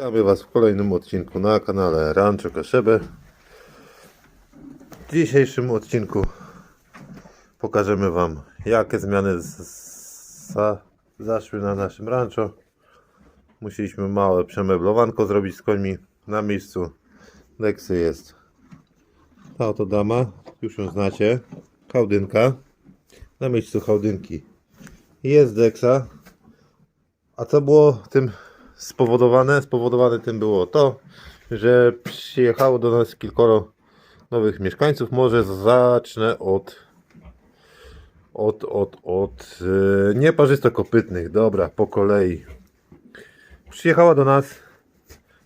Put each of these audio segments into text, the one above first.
Witamy Was w kolejnym odcinku na kanale Rancho Kaszebę. W dzisiejszym odcinku pokażemy Wam, jakie zmiany zaszły na naszym rancho. Musieliśmy małe przemeblowanko zrobić z końmi. Na miejscu Lexy jest ta oto dama, już ją znacie, Hałdynka. Na miejscu Hałdynki jest Dexa. A co było tym spowodowane? Spowodowane tym było to, że przyjechało do nas kilkoro nowych mieszkańców. Może zacznę od od, od, od yy, nieparzystokopytnych. Dobra, po kolei. Przyjechała do nas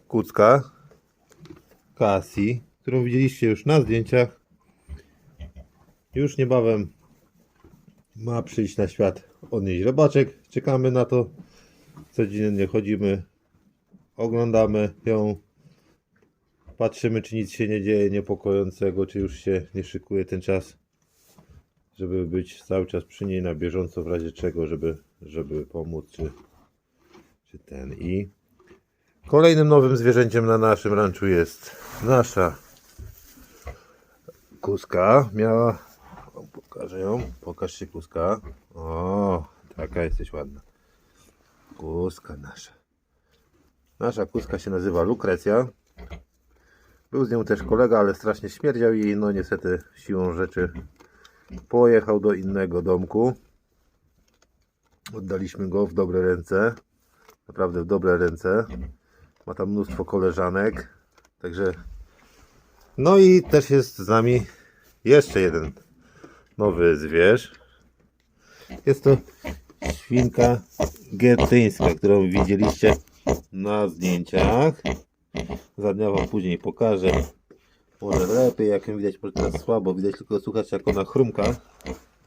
kucka Cassie, którą widzieliście już na zdjęciach. Już niebawem ma przyjść na świat odnieść robaczek. Czekamy na to. Codziennie chodzimy, oglądamy ją, patrzymy, czy nic się nie dzieje niepokojącego, czy już się nie szykuje ten czas, żeby być cały czas przy niej na bieżąco, w razie czego, żeby, żeby pomóc, czy, czy ten. I kolejnym nowym zwierzęciem na naszym ranczu jest nasza kuska. Miała, o, pokażę ją, pokaż się kuska. O, taka jesteś ładna. Kuska nasza. Nasza kuska się nazywa Lukrecja. Był z nią też kolega, ale strasznie śmierdział i no niestety siłą rzeczy pojechał do innego domku. Oddaliśmy go w dobre ręce. Naprawdę w dobre ręce. Ma tam mnóstwo koleżanek. Także no i też jest z nami jeszcze jeden nowy zwierz. Jest to świnka getyńska, którą widzieliście na zdjęciach. Za dnia wam później pokażę. Może lepiej, jak ją widać, może teraz słabo. Widać tylko słuchać, jak ona chrumka.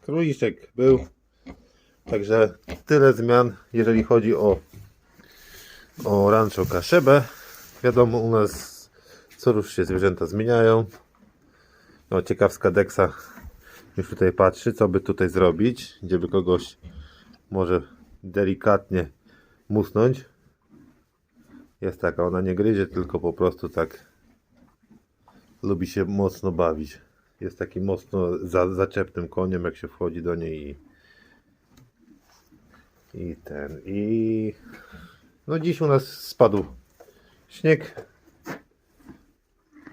Króliczek był. Także tyle zmian, jeżeli chodzi o, o rancho Kaszebę. Wiadomo, u nas co rusz się zwierzęta zmieniają. No, ciekawska Deksa już tutaj patrzy, co by tutaj zrobić, gdzie by kogoś może delikatnie musnąć. Jest taka, ona nie gryzie, tylko po prostu tak lubi się mocno bawić. Jest taki mocno za, zaczepnym koniem, jak się wchodzi do niej i, i ten. I no dziś u nas spadł śnieg.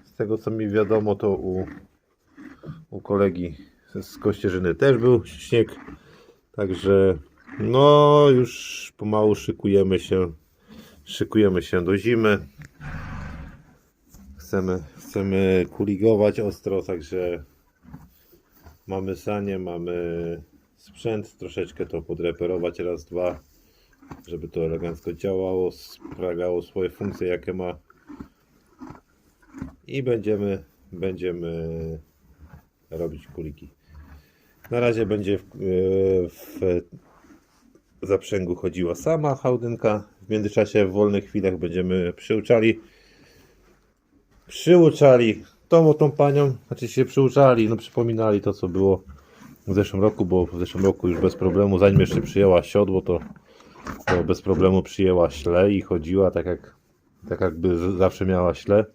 Z tego co mi wiadomo, to u, u kolegi z Kościerzyny też był śnieg. Także no już pomału szykujemy się szykujemy się do zimy. Chcemy, chcemy kuligować ostro, także mamy sanie, mamy sprzęt, troszeczkę to podreperować raz, dwa, żeby to elegancko działało, sprawiało swoje funkcje, jakie ma. I będziemy, będziemy robić kuliki. Na razie będzie w, w zaprzęgu chodziła sama hałdynka. W międzyczasie w wolnych chwilach będziemy przyuczali przyuczali tą tą panią, znaczy się przyuczali, no przypominali to co było w zeszłym roku, bo w zeszłym roku już bez problemu, zanim jeszcze przyjęła siodło, to, to bez problemu przyjęła śle i chodziła tak jak tak jakby zawsze miała śle.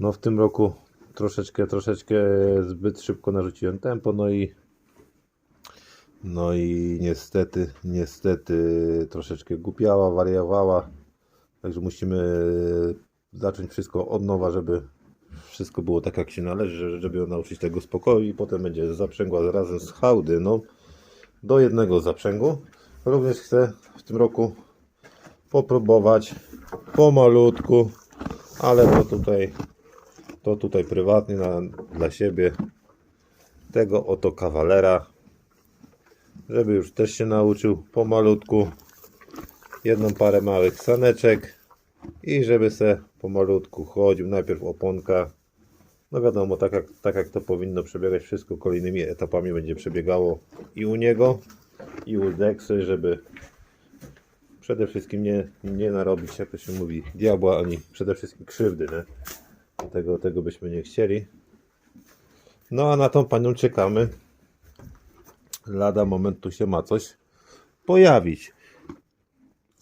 No w tym roku troszeczkę, troszeczkę zbyt szybko narzuciłem tempo, no i no i niestety, niestety troszeczkę głupiała, wariowała. Także musimy zacząć wszystko od nowa, żeby wszystko było tak jak się należy, żeby ją nauczyć tego spokoju i potem będzie zaprzęgła razem z hałdyną do jednego zaprzęgu. Również chcę w tym roku popróbować pomalutku, ale to tutaj to tutaj prywatnie na, dla siebie tego oto kawalera żeby już też się nauczył pomalutku. Jedną parę małych saneczek i żeby se pomalutku chodził, najpierw oponka. No wiadomo, tak jak, tak jak to powinno przebiegać. Wszystko kolejnymi etapami będzie przebiegało i u niego i u Dexy, żeby przede wszystkim nie, nie narobić, jak to się mówi, diabła, ani przede wszystkim krzywdy, nie? Tego, tego byśmy nie chcieli. No a na tą panią czekamy lada moment tu się ma coś pojawić.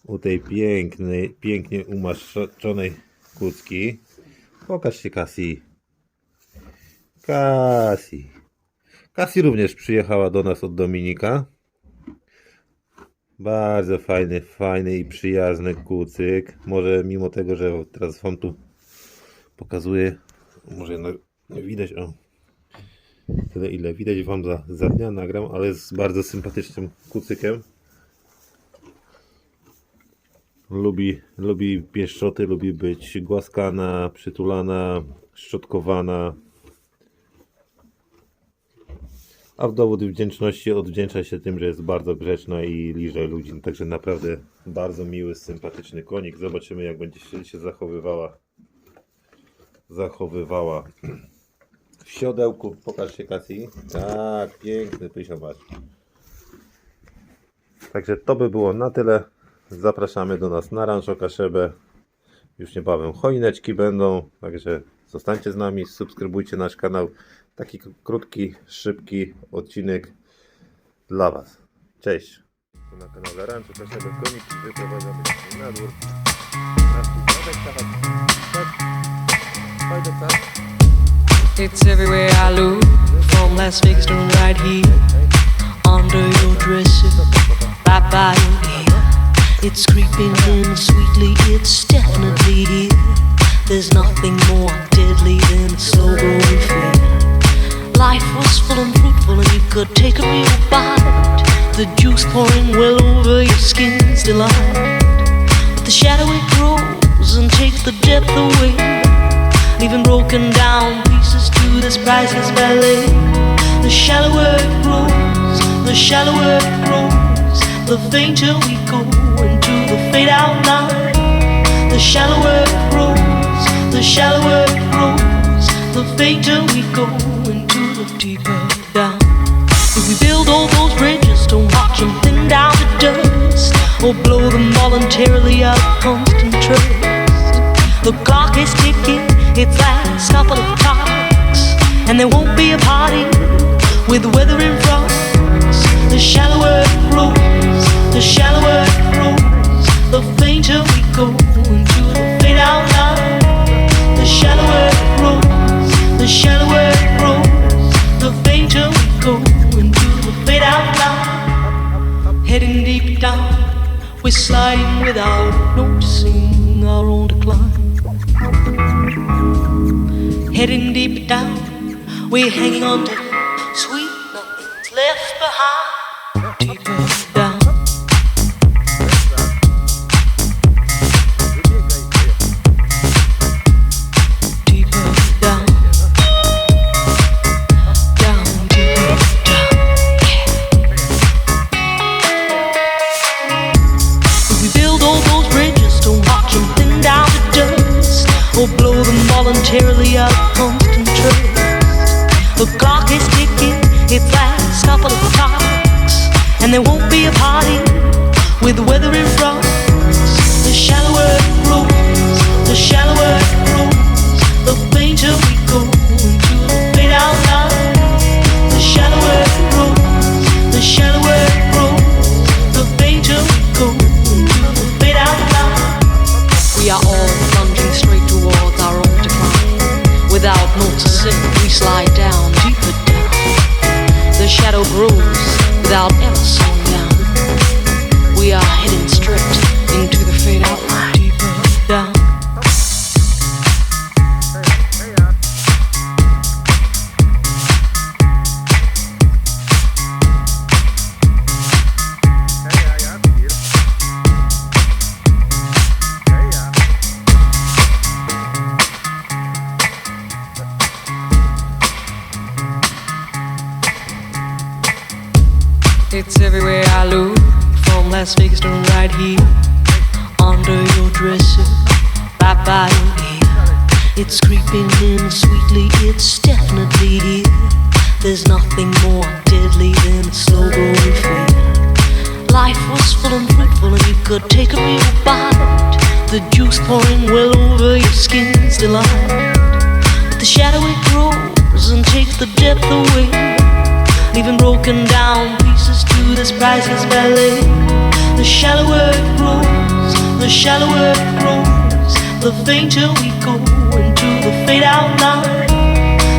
u tej pięknej, pięknie umaszczonej kucki. Pokaż się Kasi. Kasi. Kasi również przyjechała do nas od Dominika. Bardzo fajny, fajny i przyjazny kucyk. Może mimo tego, że teraz wam tu pokazuję, może jednak nie widać, o tyle ile widać wam za, za dnia nagram, ale z bardzo sympatycznym kucykiem. Lubi, lubi pieszczoty, lubi być głaskana, przytulana, szczotkowana. A w dowód wdzięczności odwdzięcza się tym, że jest bardzo grzeczna i liże ludzi. Także naprawdę bardzo miły, sympatyczny konik. Zobaczymy jak będzie się, się zachowywała. Zachowywała. W siodełku, pokaż się Kasi. Tak, piękny pysią masz. Także to by było na tyle. Zapraszamy do nas na Rancho Kaszebę. Już niebawem choineczki będą, także zostańcie z nami, subskrybujcie nasz kanał. Taki krótki, szybki odcinek dla Was. Cześć! Na kanale koniki wyprowadzamy na dwór. Na tak, tak, tak. It's everywhere I look, from Las Vegas to right here, under your dresser, right by your ear. It's creeping in sweetly, it's definitely here. There's nothing more deadly than a slow growing fear. Life was full and fruitful, and you could take a real bite. The juice pouring well over your skin's delight. But the shadow it grows and takes the depth away leaving broken down pieces to this priceless ballet. The shallower it grows, the shallower it grows, the fainter we go into the fade out line. The shallower it grows, the shallower it grows, the fainter we go into the deeper down. If we build all those bridges, don't watch them thin down to dust, or blow them voluntarily out of constant trust. The clock is ticking, its last couple of clocks, and there won't be a party with the weather in front. The shallower it grows, the shallower it grows, the fainter we go into the fade out line. The shallower it grows, the shallower it grows, the fainter we go into the fade out line. Heading deep down, we're sliding without Heading deep down, we're hanging on to sweet nothing's left behind. Deeper Vegas to right here, under your dresser, right by your ear. It's creeping in sweetly, it's definitely here. There's nothing more deadly than a slow growing fear. Life was full and fruitful, and you could take a real bite. The juice pouring well over your skin's delight. But the shadow it grows and takes the depth away leaving broken down pieces to this priceless ballet. The shallower it grows, the shallower it grows, the fainter we go into the fade out line.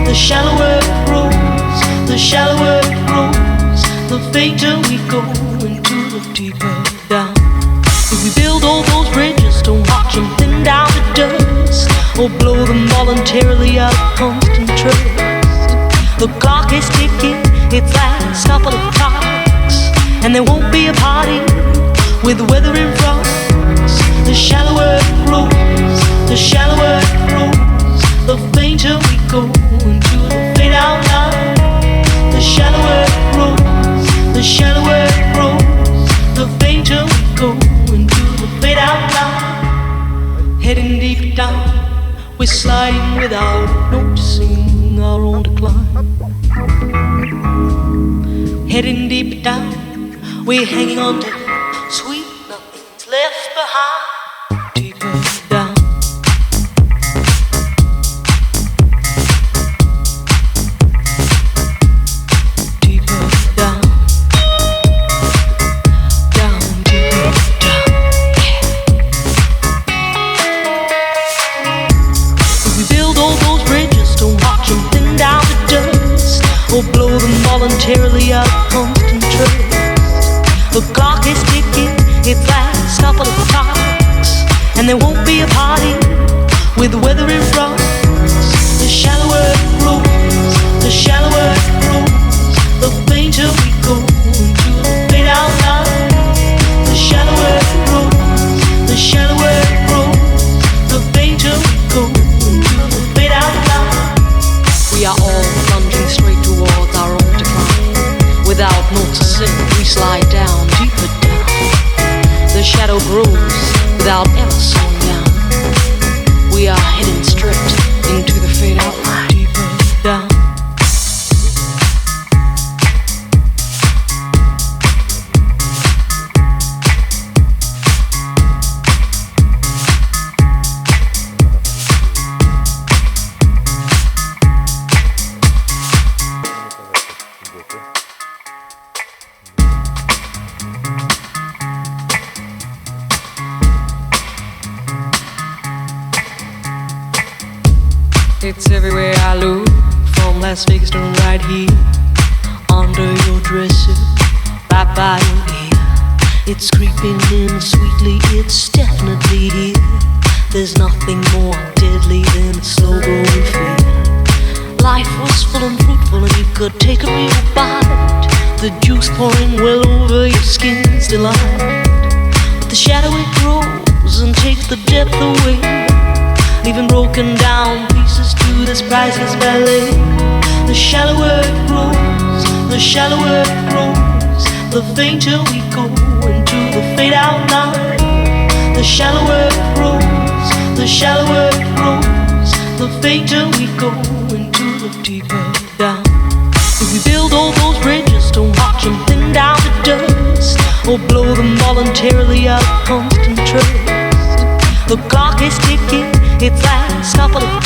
The shallower it grows, the shallower it grows, the fainter we go into the deeper down. If we build all those bridges, don't watch them thin down to dust, or blow them voluntarily out of constant trust. The clock is ticking, its last couple of clocks, and there won't be a party with weather in front. The shallower it grows, the shallower it grows, the fainter we go into the fade out line. The shallower it grows, the shallower it grows, the fainter we go into the fade out line. Heading deep down, we're sliding without noticing our own decline. Heading deep down, we're hanging on to sweet It's everywhere I look, from Las Vegas to right here, under your dresser, right by your ear. It's creeping in sweetly, it's definitely here. There's nothing more deadly than a slow growing fear. Life was full and fruitful, and you could take a real bite. The juice pouring well over your skin's delight. But the shadow it grows and takes the depth away leaving broken down to this priceless ballet. The shallower it grows, the shallower it grows, the fainter we go into the fade out line. The shallower it grows, the shallower it grows, the fainter we go into the deeper down. If we build all those bridges, don't watch them thin down to dust, or blow them voluntarily out of constant trust. The clock is ticking, its last couple of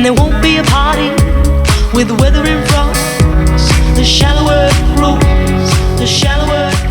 and there won't be a party with the weather in front. The shallower it grows, the shallower